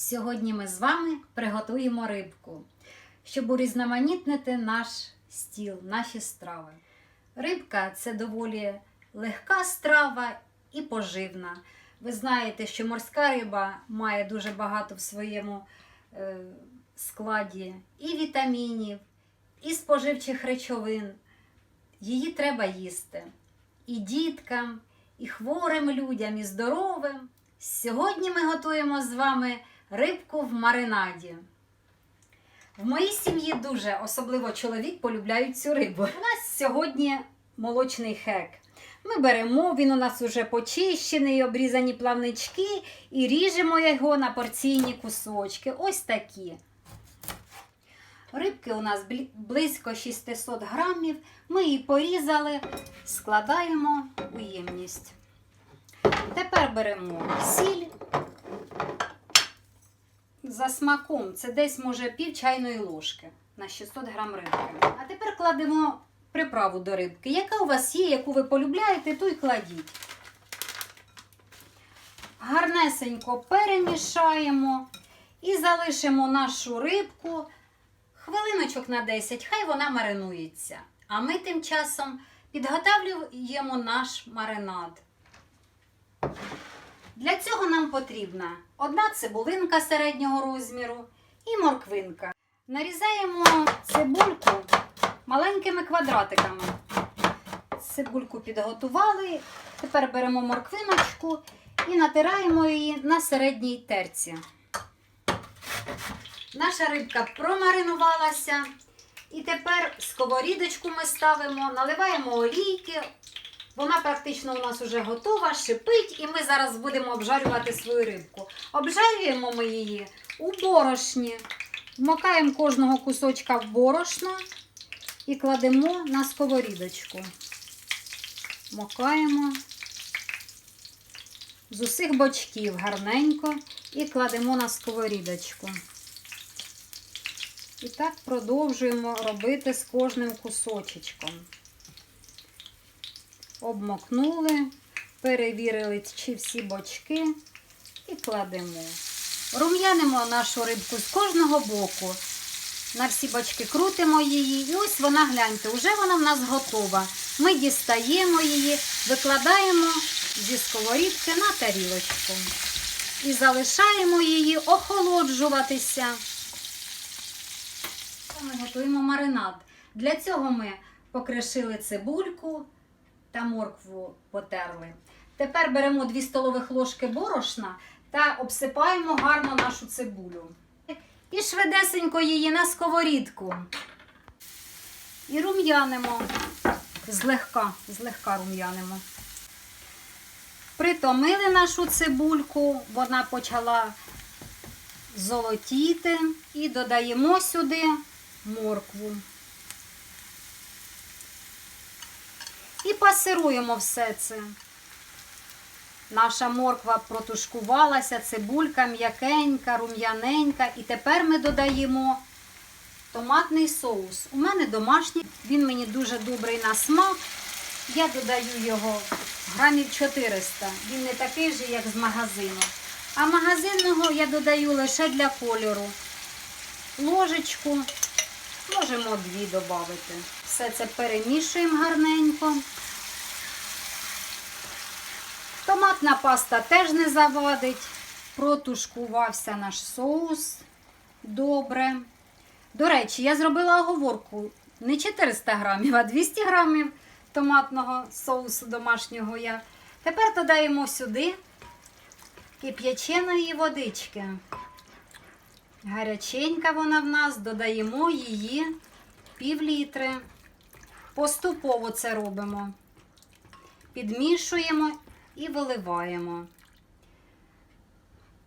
Сьогодні ми з вами приготуємо рибку, щоб урізноманітнити наш стіл, наші страви. Рибка це доволі легка страва і поживна. Ви знаєте, що морська риба має дуже багато в своєму е, складі і вітамінів, і споживчих речовин. Її треба їсти і діткам, і хворим людям, і здоровим. Сьогодні ми готуємо з вами рибку в маринаді. В моїй сім'ї дуже, особливо чоловік, полюбляють цю рибу. У нас сьогодні молочний хек. Ми беремо, він у нас уже почищений, обрізані плавнички і ріжемо його на порційні кусочки. Ось такі. Рибки у нас близько 600 грамів. Ми її порізали, складаємо у ємність. Тепер беремо сіль. За смаком це десь може пів чайної ложки на 600 грам рибки. А тепер кладемо приправу до рибки. Яка у вас є, яку ви полюбляєте, ту й кладіть. Гарнесенько перемішаємо і залишимо нашу рибку хвилиночок на 10, хай вона маринується. А ми тим часом підготовлюємо наш маринад. Для цього нам потрібна одна цибулинка середнього розміру і морквинка. Нарізаємо цибульку маленькими квадратиками. Цибульку підготували. Тепер беремо морквиночку і натираємо її на середній терці. Наша рибка промаринувалася. І тепер сковорідочку ми ставимо, наливаємо олійки. Вона практично у нас вже готова, шипить, і ми зараз будемо обжарювати свою рибку. Обжарюємо ми її у борошні. Вмокаємо кожного кусочка в борошно і кладемо на сковорідочку. Вмокаємо з усіх бочків гарненько і кладемо на сковорідочку. І так продовжуємо робити з кожним кусочечком. Обмокнули, перевірили, чи всі бочки і кладемо. Рум'янимо нашу рибку з кожного боку. На всі бочки крутимо її. І ось вона, гляньте, вже вона в нас готова. Ми дістаємо її, викладаємо зі сковорідки на тарілочку. І залишаємо її охолоджуватися. Ми готуємо маринад. Для цього ми покришили цибульку та моркву потерли. Тепер беремо 2 столових ложки борошна та обсипаємо гарно нашу цибулю. І швидесенько її на сковорідку. І рум'янимо. Злегка, злегка рум'янимо. Притомили нашу цибульку, вона почала золотіти і додаємо сюди моркву. І пасируємо все це. Наша морква протушкувалася, цибулька м'якенька, рум'яненька. І тепер ми додаємо томатний соус. У мене домашній, він мені дуже добрий на смак. Я додаю його грамів 400. Він не такий же, як з магазину. А магазинного я додаю лише для кольору. Ложечку, можемо дві додати. Все це перемішуємо гарненько. Томатна паста теж не завадить. Протушкувався наш соус добре. До речі, я зробила оговорку не 400 грамів, а 200 грамів томатного соусу домашнього я. Тепер додаємо сюди кип'яченої водички. Гаряченька вона в нас, додаємо її пів літри. Поступово це робимо. Підмішуємо і виливаємо.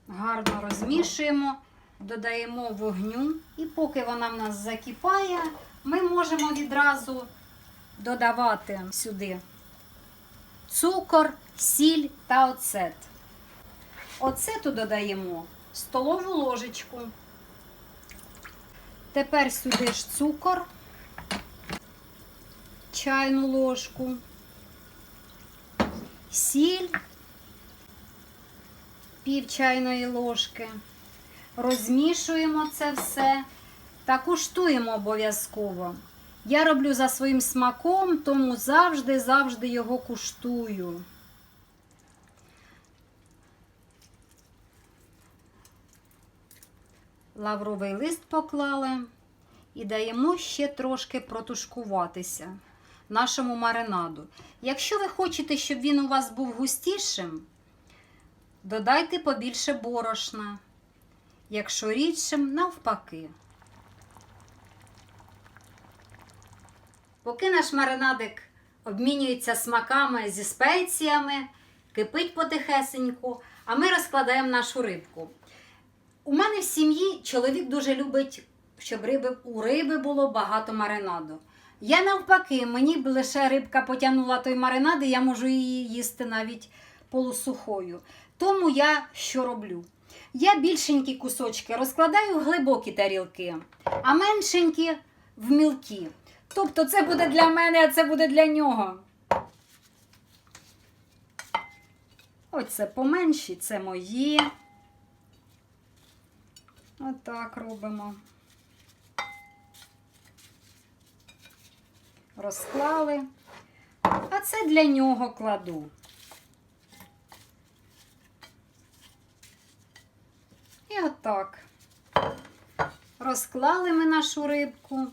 Гарно розмішуємо, додаємо вогню, і поки вона в нас закипає, ми можемо відразу додавати сюди цукор, сіль та оцет. Оцету додаємо столову ложечку. Тепер сюди ж цукор, чайну ложку, сіль, пів чайної ложки, розмішуємо це все та куштуємо обов'язково. Я роблю за своїм смаком, тому завжди-завжди його куштую. Лавровий лист поклали і даємо ще трошки протушкуватися нашому маринаду. Якщо ви хочете, щоб він у вас був густішим, додайте побільше борошна. Якщо рідшим, навпаки. Поки наш маринадик обмінюється смаками зі спеціями, кипить потихесеньку, а ми розкладаємо нашу рибку. У мене в сім'ї чоловік дуже любить, щоб риби, у риби було багато маринаду. Я навпаки, мені б лише рибка потягнула той маринад, і я можу її їсти навіть полусухою. Тому я що роблю? Я більшенькі кусочки розкладаю в глибокі тарілки, а меншенькі в мілкі. Тобто це буде для мене, а це буде для нього. Оце поменші, це мої. Отак робимо. Розклали. А це для нього кладу. І отак. Розклали ми нашу рибку.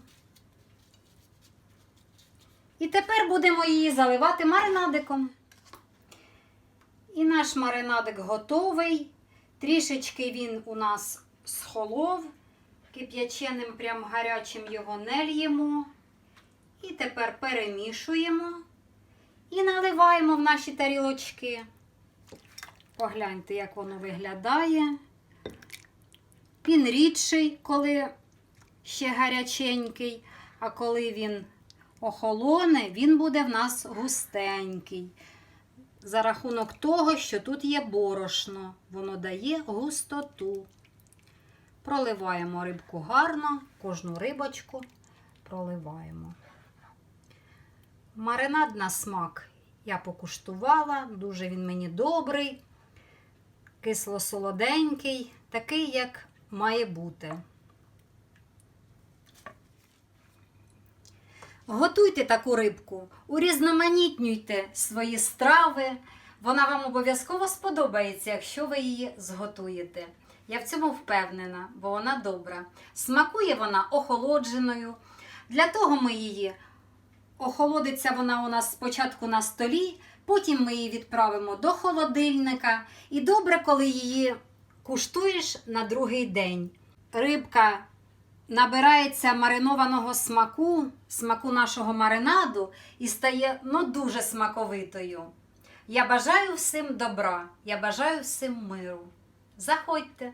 І тепер будемо її заливати маринадиком. І наш маринадик готовий. Трішечки він у нас схолов. Кип'яченим, прям гарячим його не л'ємо. І тепер перемішуємо і наливаємо в наші тарілочки. Погляньте, як воно виглядає. Він рідший, коли ще гаряченький, а коли він охолоне, він буде в нас густенький. За рахунок того, що тут є борошно, воно дає густоту. Проливаємо рибку гарно, кожну рибочку проливаємо. Маринад на смак я покуштувала, дуже він мені добрий, кисло-солоденький, такий, як має бути. Готуйте таку рибку, урізноманітнюйте свої страви. Вона вам обов'язково сподобається, якщо ви її зготуєте. Я в цьому впевнена, бо вона добра. Смакує вона охолодженою. Для того ми її охолодиться вона у нас спочатку на столі, потім ми її відправимо до холодильника. І добре, коли її куштуєш на другий день. Рибка набирається маринованого смаку, смаку нашого маринаду і стає ну, дуже смаковитою. Я бажаю всім добра, я бажаю всім миру. Заходьте!